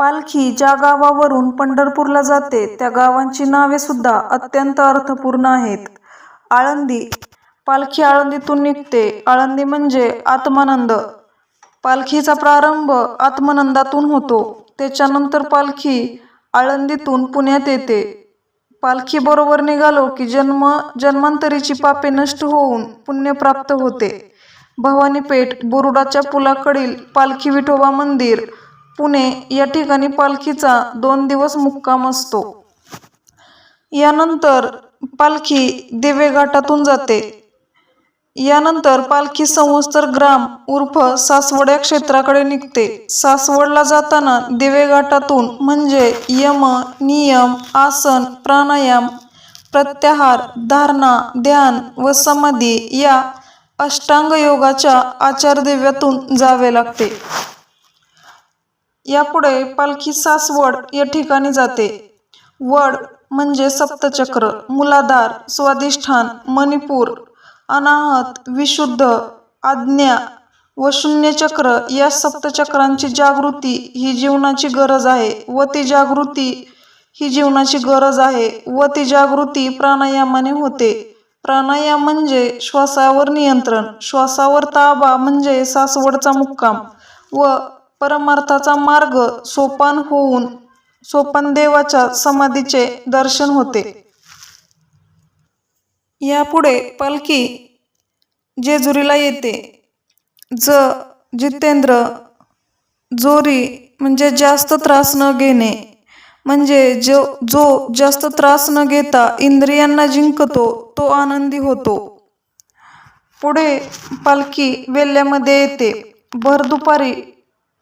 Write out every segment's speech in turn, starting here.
पालखी ज्या गावावरून पंढरपूरला जाते त्या गावांची नावे सुद्धा अत्यंत अर्थपूर्ण आहेत. आळंदी. पालखी आळंदीतून निघते. आळंदी म्हणजे आत्मानंद. पालखीचा प्रारंभ आत्मानंदातून होतो. त्याच्यानंतर पालखी आळंदीतून पुण्यात येते. पालखी बरोबर निघालो की जन्म जन्मांतरीची पापे नष्ट होऊन पुण्य प्राप्त होते. भवानीपेठ बुरुडाच्या पुलाकडील पालखी विठोबा मंदिर पुणे या ठिकाणी पालखीचा दोन दिवस मुक्काम असतो. यानंतर पालखी दिवे घाटातून जाते. यानंतर पालखी संवत्सर ग्राम उर्फ सासवड या क्षेत्राकडे निघते. सासवडला जाताना दिवे घाटातून म्हणजे यम नियम आसन प्राणायाम प्रत्याहार धारणा ध्यान व समाधी या अष्टांग योगाच्या आचारदिव्यातून जावे लागते. यापुढे पालखी सासवड या ठिकाणी जाते. वड म्हणजे सप्तचक्र मूलाधार स्वादिष्ठान मणिपूर अनाहत विशुद्ध आज्ञा व शून्यचक्र या सप्तचक्रांची जागृती ही जीवनाची गरज आहे व ती जागृती ही जीवनाची गरज आहे व ती जागृती प्राणायामाने होते. प्राणायाम म्हणजे श्वासावर नियंत्रण श्वासावर ताबा म्हणजे सासवडचा मुक्काम व परमार्थाचा मार्ग सोपान होऊन सोपान देवाच्या समाधीचे दर्शन होते. यापुढे पालखी जेजुरीला येते. ज जितेंद्र जोरी म्हणजे जास्त त्रास न घेणे म्हणजे जो जो जास्त त्रास न घेता इंद्रियांना जिंकतो तो आनंदी होतो. पुढे पालखी वेल्ल्यामध्ये येते. भर दुपारी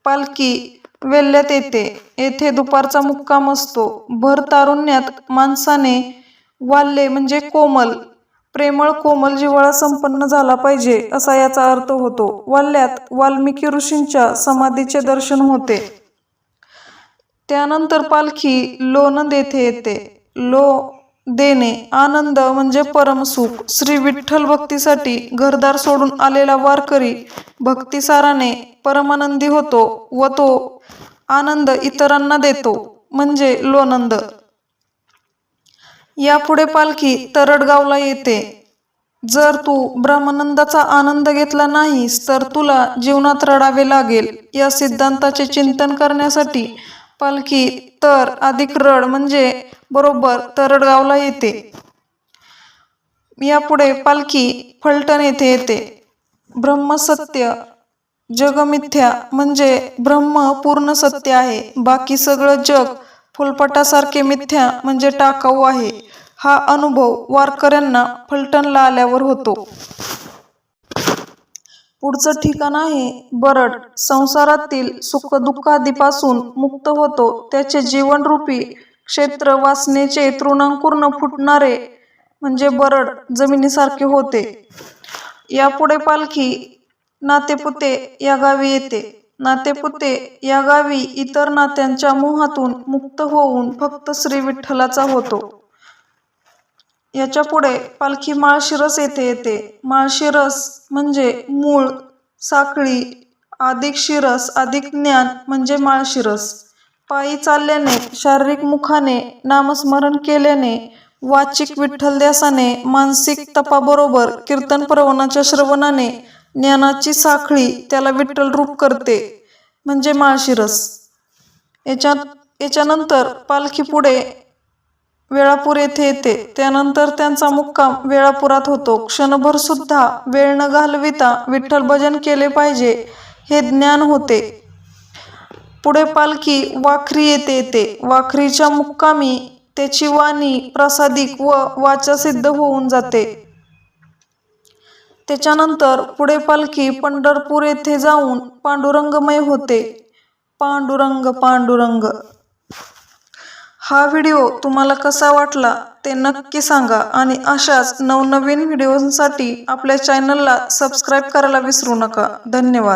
पालखी वेल्ल्यात येते. येथे दुपारचा मुक्काम असतो. भर तारुण्यात माणसाने वाल्ले म्हणजे कोमल. प्रेमळ कोमल जिव्हाळा संपन्न झाला पाहिजे असा याचा अर्थ होतो. वाल्ल्यात वाल्मिकी ऋषींच्या समाधीचे दर्शन होते. त्यानंतर पालखी लोणंद येथे येते. लो देणे आनंद म्हणजे परमसुख श्री विठ्ठल भक्तीसाठी घरदार सोडून आलेला वारकरी भक्तिसाराने परमानंदी होतो व तो आनंद इतरांना देतो म्हणजे लोनंद यापुढे पालखी तरडगावला येते. जर तू ब्रह्मानंदाचा आनंद घेतला नाहीस तर तुला जीवनात रडावे लागेल. या सिद्धांताचे चिंतन करण्यासाठी पालखी तर अधिक रड म्हणजे बरोबर तरडगावला येते. यापुढे पालखी फलटण येथे येते. ब्रह्मसत्य जगमिथ्या म्हणजे ब्रह्म पूर्ण सत्य आहे. बाकी सगळं जग फुलपटासारखे मिथ्या म्हणजे टाकाऊ आहे. हा अनुभव वारकऱ्यांना फलटणला आल्यावर होतो. पुढचं ठिकाण आहे. बरड संसारातील सुखदुःखादीपासून मुक्त होतो. त्याचे जीवनरूपी क्षेत्र वासनेचे तृणांकूर्ण फुटणारे म्हणजे बरड जमिनीसारखे होते. यापुढे पालखी नातेपुते या गावी येते. नातेपुते या गावी इतर नात्यांच्या मोहातून मुक्त होऊन फक्त श्री विठ्ठलाचा होतो. याच्यापुढे पालखी माळशिरस येथे येते. माळशिरस म्हणजे मूळ साखळी अधिक शिरस अधिक ज्ञान म्हणजे माळशिरस. पायी चालल्याने शारीरिक मुखाने नामस्मरण केल्याने वाचिक विठ्ठलद्यासाने मानसिक तपाबरोबर कीर्तन प्रवणाच्या श्रवणाने ज्ञानाची साखळी त्याला विठ्ठल रूप करते म्हणजे माळशिरस. याच्या याच्यानंतर पालखी पुढे वेळापूर येथे येते. त्यानंतर त्यांचा मुक्काम वेळापुरात होतो. क्षणभर सुद्धा वेळ न घालविता विठ्ठल भजन केले पाहिजे हे ज्ञान होते. पुढे पालखी वाखरी येथे येते. वाखरीच्या मुक्कामी त्याची वाणी प्रसादिक व वाचा सिद्ध होऊन जाते. त्याच्यानंतर पुढे पालखी पंढरपूर येथे जाऊन पांडुरंगमय होते. पांडुरंग पांडुरंग. हा व्हिडिओ तुम्हाला कसा वाटला ते नक्की सांगा आणि अशाच नवनवीन व्हिडिओसाठी आपल्या चॅनलला सबस्क्राईब करायला विसरू नका. धन्यवाद.